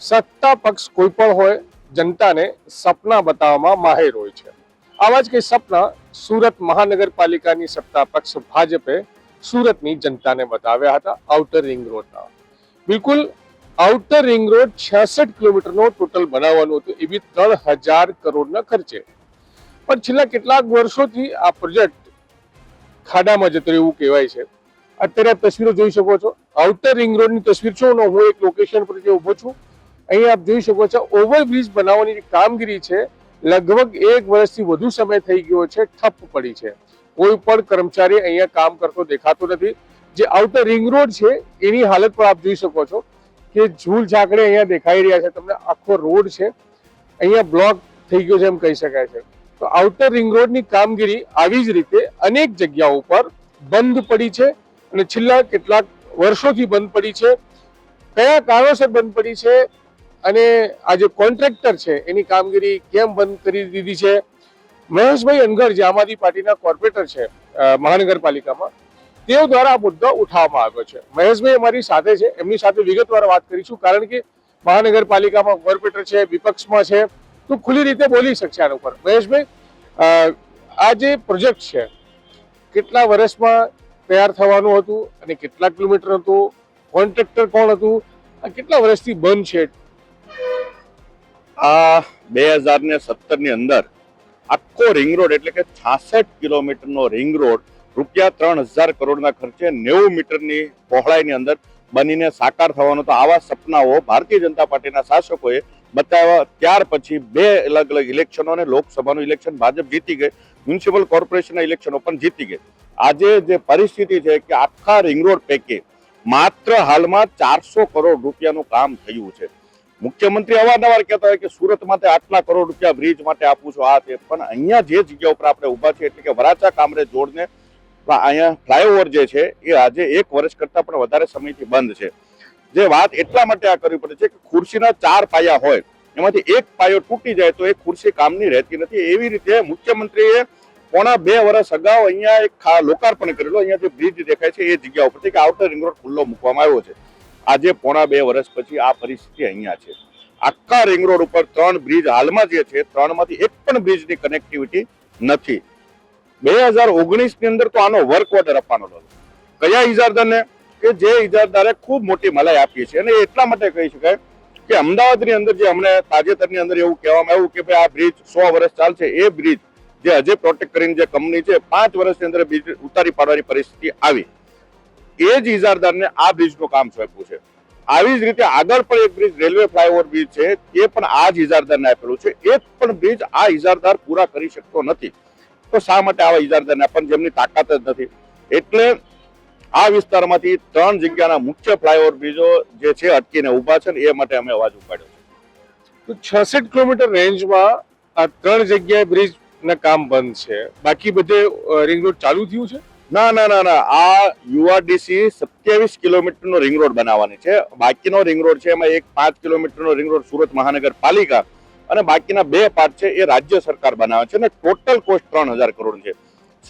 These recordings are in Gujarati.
સત્તા પક્ષ કોઈ પણ હોય, જનતાને સપના બતાવવામાં માહેર હોય છે. આવા જ કઈ સપના સુરત મહાનગરપાલિકાની સત્તા પક્ષ ભાજપે સુરતની જનતાને બતાવ્યા હતા આઉટર રિંગ રોડના બિલકુલ આઉટર રિંગ રોડ છ્યાસઠ કિલોમીટરનો ટોટલ બનાવવાનું હતું એ બી ત્રણ હજાર કરોડના ખર્ચે. પણ છેલ્લા કેટલાક વર્ષોથી આ પ્રોજેક્ટ ખાડામાં જતો એવું કહેવાય છે. અત્યારે તસવીરો જોઈ શકો છો. આઉટર રિંગ રોડની તસવીર છો હું એક લોકેશન પર જે ઊભો છું. અહીં આપ જોઈ શકો છો, ઓવરબ્રિજ બનાવવાની જે કામગીરી છે, લગભગ એક વર્ષથી વધુ સમય થઈ ગયો છે, ઠપ પડી છે. કોઈ પણ કર્મચારી અહીંયા કામ કરતો દેખાતો નથી. જે આઉટર રિંગ રોડ છે, એની હાલત પણ આપ જોઈ શકો છો કે ઝૂલ ઝાકડે અહીંયા દેખાઈ રહ્યા છે. તમને આખો રોડ છે, અહીંયા બ્લોક થઈ ગયો છે એમ કહી શકાય છે. તો આઉટર રિંગ રોડની કામગીરી આવી જ રીતે અનેક જગ્યાઓ પર બંધ પડી છે અને છેલ્લા કેટલાક વર્ષોથી બંધ પડી છે. કયા કારણોસર બંધ પડી છે? અને આ જે કોન્ટ્રાક્ટર છે, એની કામગીરી કેમ બંધ કરી દીધી છે? મહેશભાઈ અનગર જે આમ આદમી પાર્ટીના કોર્પોરેટર છે મહાનગરપાલિકામાં, તેઓ દ્વારા આ મુદ્દો ઉઠાવવામાં આવ્યો છે. મહેશભાઈ અમારી સાથે છે, એમની સાથે વિગતવાર વાત કરીશું, કારણ કે મહાનગરપાલિકામાં કોર્પોરેટર છે, વિપક્ષમાં છે. તો ખુલ્લી રીતે બોલી શકશે આના ઉપર. મહેશભાઈ આ જે પ્રોજેક્ટ છે, કેટલા વર્ષમાં તૈયાર થવાનું હતું અને કેટલા કિલોમીટર હતું? કોન્ટ્રાક્ટર કોણ હતું? આ કેટલા વર્ષથી બંધ છે? આ બે હજાર ને સત્તરની અંદર આખો રિંગ રોડ એટલે કે છાસઠ કિલોમીટરનો રિંગ રોડ રૂપિયા ત્રણ હજાર કરોડના ખર્ચે નેવું મીટરની પહોળાઈની અંદર બનીને સાકાર થવાનો તો આવા સપનાઓ ભારતીય જનતા પાર્ટીના શાસકોએ બતાવ્યા. ત્યાર પછી બે અલગ અલગ ઇલેક્શનો અને લોકસભાનું ઇલેક્શન ભાજપ જીતી ગઈ. મ્યુનિસિપલ કોર્પોરેશનના ઇલેક્શનો પણ જીતી ગઈ. આજે જે પરિસ્થિતિ છે કે આખા રિંગ રોડ પૈકી માત્ર હાલમાં ચારસો કરોડ રૂપિયાનું કામ થયું છે. મુખ્યમંત્રી અવારનવાર કહેતા હોય કે સુરત માટે આટલા કરોડ રૂપિયા બ્રિજ માટે આપું છું, આ તે પણ અહીંયા જે જગ્યા ઉપર આપણે ઊભા છે એટલે કે વરાછા કામરે જોડને અહીંયા ફ્લાયઓવર જે છે, એ આજે એક વર્ષ કરતા પણ વધારે સમયથી બંધ છે. જે વાત એટલા માટે આ કરવી પડે છે કે ખુરશીના ચાર પાયા હોય, એમાંથી એક પાયો તૂટી જાય તો એ ખુરશી કામની રહેતી નથી. એવી રીતે મુખ્યમંત્રીએ પોણા બે વર્ષ અગાઉ અહીંયા એક લોકાર્પણ કરેલો, અહીંયા જે બ્રિજ દેખાય છે એ જગ્યા ઉપરથી, કે આઉટર રિંગ રોડ ખુલ્લો મૂકવામાં આવ્યો છે. આજે પોણા બે વર્ષ પછી આ પરિસ્થિતિ અહીંયા છે. આખા રિંગ રોડ ઉપર ત્રણ બ્રિજ હાલમાં જે છે, ત્રણમાંથી એક પણ બ્રિજની કનેક્ટિવિટી નથી. બે હજાર ઓગણીસની અંદર તો આનો વર્ક ઓર્ડર આપવાનો હતો. કયા ઇજારદારને? કે જે ઇજારદારે ખૂબ મોટી મલાઈ આપી છે. અને એટલા માટે કહી શકાય કે અમદાવાદની અંદર જે અમને તાજેતરની અંદર એવું કહેવામાં આવ્યું કે ભાઈ આ બ્રિજ સો વર્ષ ચાલશે. એ બ્રિજ જે અજય પ્રોટેક્ટ કરીને જે કંપની છે, પાંચ વર્ષની અંદર બ્રિજ ઉતારી પાડવાની પરિસ્થિતિ આવી. એ જ ઇજારદારને આ બ્રિજનું કામ સોંપ્યું છે. આવી જ રીતે આગળ પણ એક બ્રિજ, રેલવે ફ્લાયઓવર બ્રિજ છે, એ પણ આ જ ઇજારદારને આપેલું છે. એક પણ બ્રિજ આ ઇજારદાર પૂરા કરી શકતો નથી. તો શા માટે આવા ઇજારદારને પણ જેમની તાકાત જ નથી. એટલે આ વિસ્તારમાંથી ત્રણ જગ્યાના મુખ્ય ફ્લાયઓવર બ્રિજો જે છે, અટકીને ઊભા છે ને, એ માટે અમે અવાજ ઉપાડ્યો છે. તો છસઠ કિલોમીટર રેન્જમાં આ ત્રણ જગ્યાએ બ્રિજ ના કામ બંધ છે. બાકી બધે રિંગ રોડ ચાલુ થયું છે? ના ના ના ના. આ યુઆરડીસી સત્યાવીસ કિલોમીટરનો રિંગ રોડ બનાવવાની છે. બાકીનો રિંગ રોડ છે એમાં એક પાંચ કિલોમીટરનો રિંગ રોડ સુરત મહાનગરપાલિકા અને બાકીના બે પાર્ટ છે એ રાજ્ય સરકાર બનાવે છે અને ટોટલ કોસ્ટ ત્રણ હજાર કરોડ છે.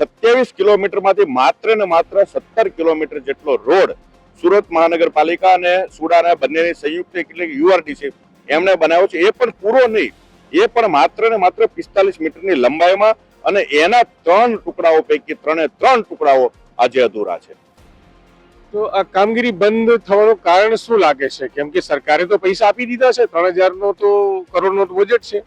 સત્યાવીસ કિલોમીટરમાંથી માત્ર ને માત્ર સત્તર કિલોમીટર જેટલો રોડ સુરત મહાનગરપાલિકા અને સુડાના બંનેની સંયુક્ત એટલે યુઆરડીસી એમણે બનાવ્યો છે. એ પણ પૂરો નહીં. એ પણ માત્ર ને માત્ર પિસ્તાલીસ મીટરની લંબાઈમાં અને એના ત્રણ ટુકડાઓ પૈકી ત્રણે ત્રણ ટુકડાઓ આજે અધૂરા છે. તો આ કામગીરી બંધ થવાનું કારણ શું લાગે છે? કેમ કે સરકારે તો પૈસા આપી દીધા છે ત્રણ હજાર નો તો કરોડ નો બજેટ છે.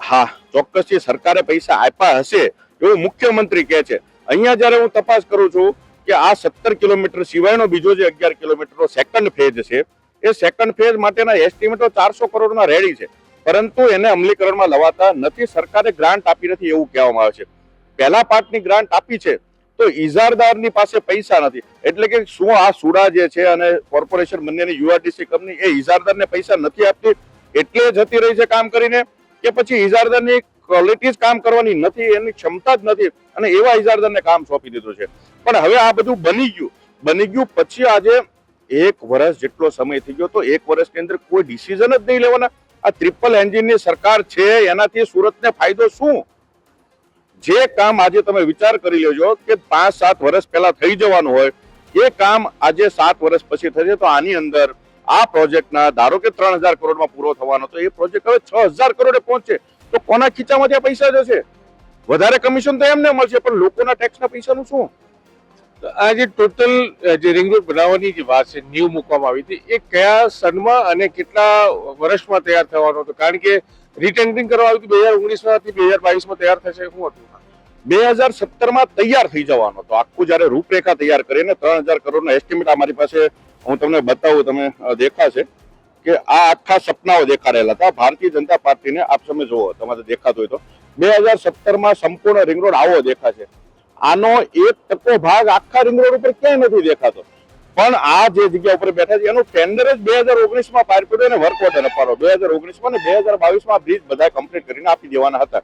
હા ચોક્કસથી સરકારે પૈસા આપ્યા હશે એવું મુખ્યમંત્રી કહે છે. અહીંયા જ્યારે હું તપાસ કરું છું કે આ સત્તર કિલોમીટર સિવાયનો બીજો જે અગિયાર કિલોમીટરનો સેકન્ડ ફેઝ છે એ સેકન્ડ ફેઝ માટેના એસ્ટિમેટો ચારસો કરોડના રેડી છે. પરંતુ એને અમલીકરણમાં લવાતા નથી, સરકારે ગ્રાન્ટ આપી નથી એવું કહેવામાં આવે છે. પહેલા પાર્ટની ગ્રાન્ટ આપી છે, તો ઇજારદારની પાસે પૈસા નથી. એટલે કે શું આ સુડા જે છે અને કોર્પોરેશન બંનેની યુઆરટીસી કંપની એ ઇજારદારને પૈસા નથી આપતી? એટલે જતી રહી છે કામ કરીને કે પછી ઇજારદારની ક્વોલિટી જ કામ કરવાની નથી, એની ક્ષમતા જ નથી અને એવા ઇજારદારને કામ સોંપી દીધું છે. પણ હવે આ બધું બની ગયું. બની ગયું પછી આજે એક વર્ષ જેટલો સમય થઈ ગયો તો એક વર્ષની અંદર કોઈ ડિસિઝન જ નહીં લેવાના. આ ટ્રિપલ એન્જિનની સરકાર છે, એનાથી સુરતને ફાયદો શું? જે કામ આજે તમે વિચાર કરી લેજો કે પાંચ સાત વર્ષ પહેલા થઈ જવાનું હોય, એ કામ આજે સાત વર્ષ પછી થશે તો આની અંદર આ પ્રોજેક્ટના ધારો કે ત્રણ હજાર કરોડમાં પૂરો થવાનો, તો એ પ્રોજેક્ટ હવે છ હજાર કરોડે પહોંચે તો કોના ખીચામાંથી આ પૈસા જશે? વધારે કમિશન તો એમને મળશે, પણ લોકોના ટેક્સના પૈસાનું શું? તો આ જે ટોટલ જે રિંગ રોડ બનાવવાની જે વાત છે ન્યૂ મૂકવામાં આવી હતી, એ કયા સનમાં અને કેટલા વર્ષમાં તૈયાર થવાનો હતો? કારણ કે રિટેન્ડિંગ કરવા આવ્યું હતું બે હજાર ઓગણીસમાં થી બે હજાર બાવીસમાં તૈયાર થશે શું હતું? બે હજાર સત્તરમાં તૈયાર થઈ જવાનો તો આખું જ્યારે રૂપરેખા તૈયાર કરીને ત્રણ હજાર કરોડનો એસ્ટિમેટ અમારી પાસે, હું તમને બતાવું, તમે દેખાશે કે આ આખા સપનાઓ દેખાડેલા હતા. ભારતીય જનતા પાર્ટીને આપ તમે જુઓ, તમારે દેખાતું હોય તો. બે હજાર સત્તરમાં સંપૂર્ણ રિંગ રોડ આવો દેખાશે. આનો એક ટકો ભાગ આખા રિંગ રોડ ઉપર ક્યાંય નથી દેખાતો. પણ આ જે જગ્યા ઉપર બેઠા છે, એનું ટેન્ડર જ બે હજાર ઓગણીસમાં પાર પડ્યું અને વર્ક ઓર્ડર અપાડો બે હજાર ઓગણીસમાં ને બે હજાર બાવીસમાં બ્રિજ બધા કમ્પ્લીટ કરીને આપી દેવાના હતા.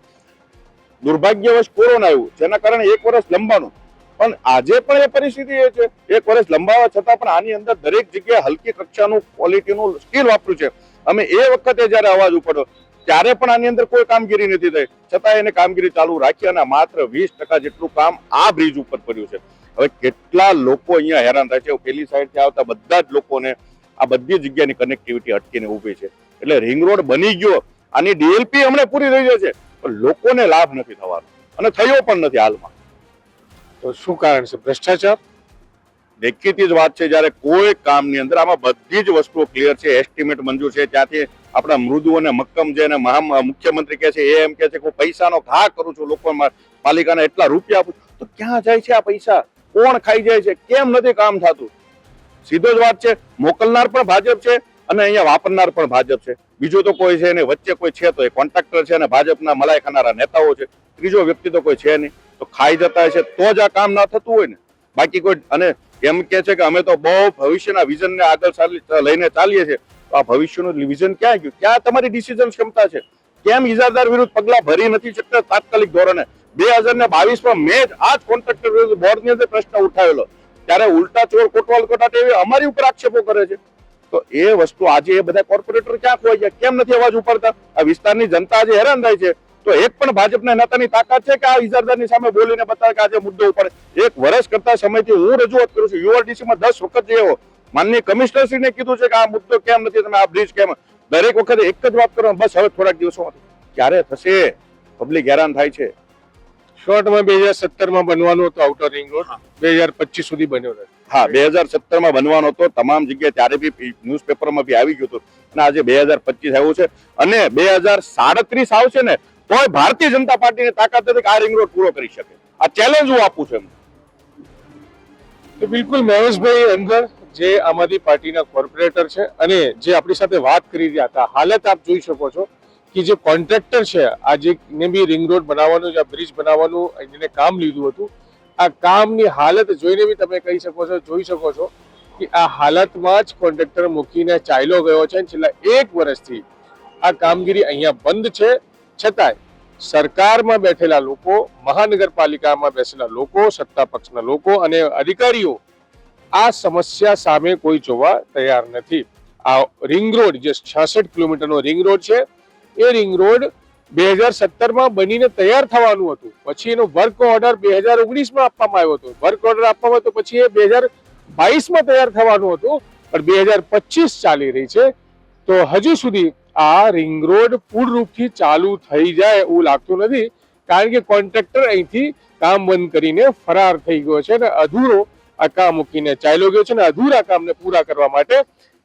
દુર્ભાગ્યવશ કોરોના આવ્યું, જેના કારણે એક વર્ષ લંબાનું પણ આજે પણ એ પરિસ્થિતિ એ છે, એક વર્ષ લંબાવા છતાં પણ આની અંદર દરેક જગ્યાએ હલકી કક્ષાનું ક્વોલિટીનું સ્ટીલ વાપર્યું છે. અમે એ વખતે જ્યારે અવાજ ઉપાડ્યો ત્યારે પણ આની અંદર કોઈ કામગીરી નથી થઈ. છતાં એને કામગીરી ચાલુ રાખી અને માત્ર વીસ ટકા જેટલું કામ આ બ્રિજ ઉપર પડ્યું છે. હવે કેટલા લોકો અહીંયા હેરાન થાય છે પેલી સાઈડથી આવતા બધા જ લોકોને આ બધી જગ્યાની કનેક્ટિવિટી અટકીને ઊભી છે. એટલે રિંગ રોડ બની ગયો આની ડીએલપી હમણાં પૂરી થઈ જશે. પણ લોકોને લાભ નથી થવાનો. અને થયો પણ નથી હાલમાં. તો શું કારણ છે? ભ્રષ્ટાચાર? દેખીતી જ વાત છે જ્યારે કોઈ કામની અંદર આમાં બધી જ વસ્તુઓ ક્લિયર છે એસ્ટિમેટ મંજૂર છે. ત્યાંથી આપણા મૃદુ અને મક્કમ જે એને મહા મુખ્યમંત્રી કહે છે, એ એમ કહે છે કે હું પૈસાનો ઘા કરું છું લોકો પાલિકાને એટલા રૂપિયા આપું. તો ક્યાં જાય છે આ પૈસા? કોણ ખાઈ જાય છે? કેમ નથી કામ થતું? સીધો જ વાત છે, મોકલનાર પણ ભાજપ છે અને અહીંયા વાપરનાર પણ ભાજપ છે. બીજો તો કોઈ છે નહીં, વચ્ચે કોઈ છે તો એ કોન્ટ્રાક્ટર છે અને ભાજપના મલાઈ ખાનારા નેતાઓ છે. ત્રીજો વ્યક્તિ તો કોઈ છે નહીં. તો ખાઈ જતા છે તો જ આ કામ ના થતું હોય ને. બાકી કોઈ અને એમ કે છે કે અમે તો બહુ ભવિષ્યના વિઝનને આગળ લઈને ચાલીએ છીએ. આ ભવિષ્યનું રિવિઝન ક્યાં ગયું? ક્યાં તમારી ડિસિઝન ક્ષમતા છે? કેમ ઇજારદાર વિરુદ્ધ પગલાં ભરી નથી શકતા તાત્કાલિક ધોરણે? બે હજાર ને બાવીસમાં મેં આ જ કોન્ટ્રાક્ટર વિરુદ્ધ બોર્ડની અંદર પ્રશ્ન ઉઠાવેલો. ત્યારે ઉલટા ચોર કોટવાલ કોટાટે અમારી ઉપર આક્ષેપો કરે છે. તો એ વસ્તુ આજે એ બધા કોર્પોરેટર ક્યાં ખોવાઈ ગયા? કેમ નથી અવાજ ઉપાડતા? આ વિસ્તારની જનતા આજે હેરાન થાય છે. તો એક પણ ભાજપના નેતાની તાકાત છે કે આ ઇજારદારની સામે બોલીને બતાવે કે આજે મુદ્દો ઉપાડે એક વર્ષ કરતા સમયથી હું રજૂઆત કરું છું. યુઆરડીસીમાં દસ વખત જેવો માનનીય કમિશનરશ્રીને કીધું છે કે આ મુદ્દો કેમ નથી તમે આ બ્રિજ કેમ? દરેક વખતે એક જ વાત કરો બસ હવે થોડાક દિવસોમાં. ક્યારે થશે? પબ્લિક હેરાન થાય છે. શોર્ટમાં બે હજાર સત્તરમાં બનવાનું હતું આઉટર રિંગ રોડ બે હજાર પચીસ સુધી બન્યો નથી હા બે હજાર સત્તરમાં બનવાનો હતો તમામ જગ્યાએ ત્યારે બી ન્યૂઝપેપરમાં બી આવી ગયું હતું. અને આજે બે હજાર પચીસ આવ્યું છે. અને બે હજાર સાડત્રીસ આવશે ને તોય ભારતીય જનતા પાર્ટીની તાકાત હતી કે આ રિંગ રોડ પૂરો કરી શકે. આ ચેલેન્જ હું આપું છું એમ. તો બિલકુલ મહેશભાઈ અંદર જે આમ આદમી પાર્ટીના કોર્પોરેટર છે અને જે આપણી સાથે વાત કરી રહ્યા હતા, હાલત આપ જોઈ શકો છો કે જે કોન્ટ્રાક્ટર છે, આ જે ને બી રિંગ રોડ બનાવવાનું, જે બ્રિજ બનાવવાનું, જેને કામ લીધું હતું, આ કામની હાલત જોઈને બી તમે કહી શકો છો, જોઈ શકો છો કે આ હાલતમાં જ કોન્ટ્રાક્ટર મૂકીને ચાલ્યો ગયો છે છેલ્લા એક વર્ષથી આ કામગીરી અહીંયા બંધ છે. છતાંય સરકારમાં બેઠેલા લોકો, મહાનગરપાલિકામાં બેસેલા લોકો, સત્તા પક્ષના લોકો અને અધિકારીઓ આ સમસ્યા સામે કોઈ જોવા તૈયાર નથી. આ રિંગ રોડ, જે છાસઠ કિલોમીટરનો રિંગ રોડ છે, એ રિંગ રોડ બે હજાર સત્તરમાં બનીને તૈયાર થવાનું હતું. પછી એનો વર્ક ઓર્ડર બે હજાર ઓગણીસમાં આપવામાં આવ્યો હતો. વર્ક ઓર્ડર આપવામાં હતો પછી એ બે હજાર બાવીસમાં તૈયાર થવાનું હતું, પણ બે હજાર પચીસ ચાલી રહી છે. તો હજુ સુધી આ રિંગ રોડ પૂર્ણરૂપથી ચાલુ થઈ જાય એવું લાગતું નથી, કારણ કે કોન્ટ્રાક્ટર અહીંથી કામ બંધ કરીને ફરાર થઈ ગયો છે અને અધૂરો આ કામ મૂકીને ચાલ્યો ગયો છે અને અધૂરા કામને પૂરા કરવા માટે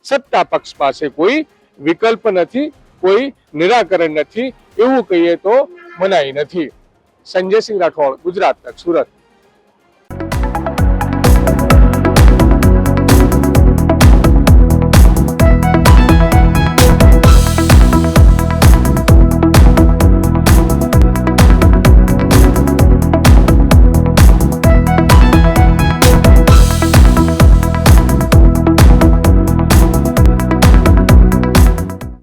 સત્તા પક્ષ પાસે કોઈ વિકલ્પ નથી, કોઈ નિરાકરણ નથી, એવું કહીએ તો મનાઈ નથી. સંજયસિંહ રાઠોડ, ગુજરાત તક, સુરત.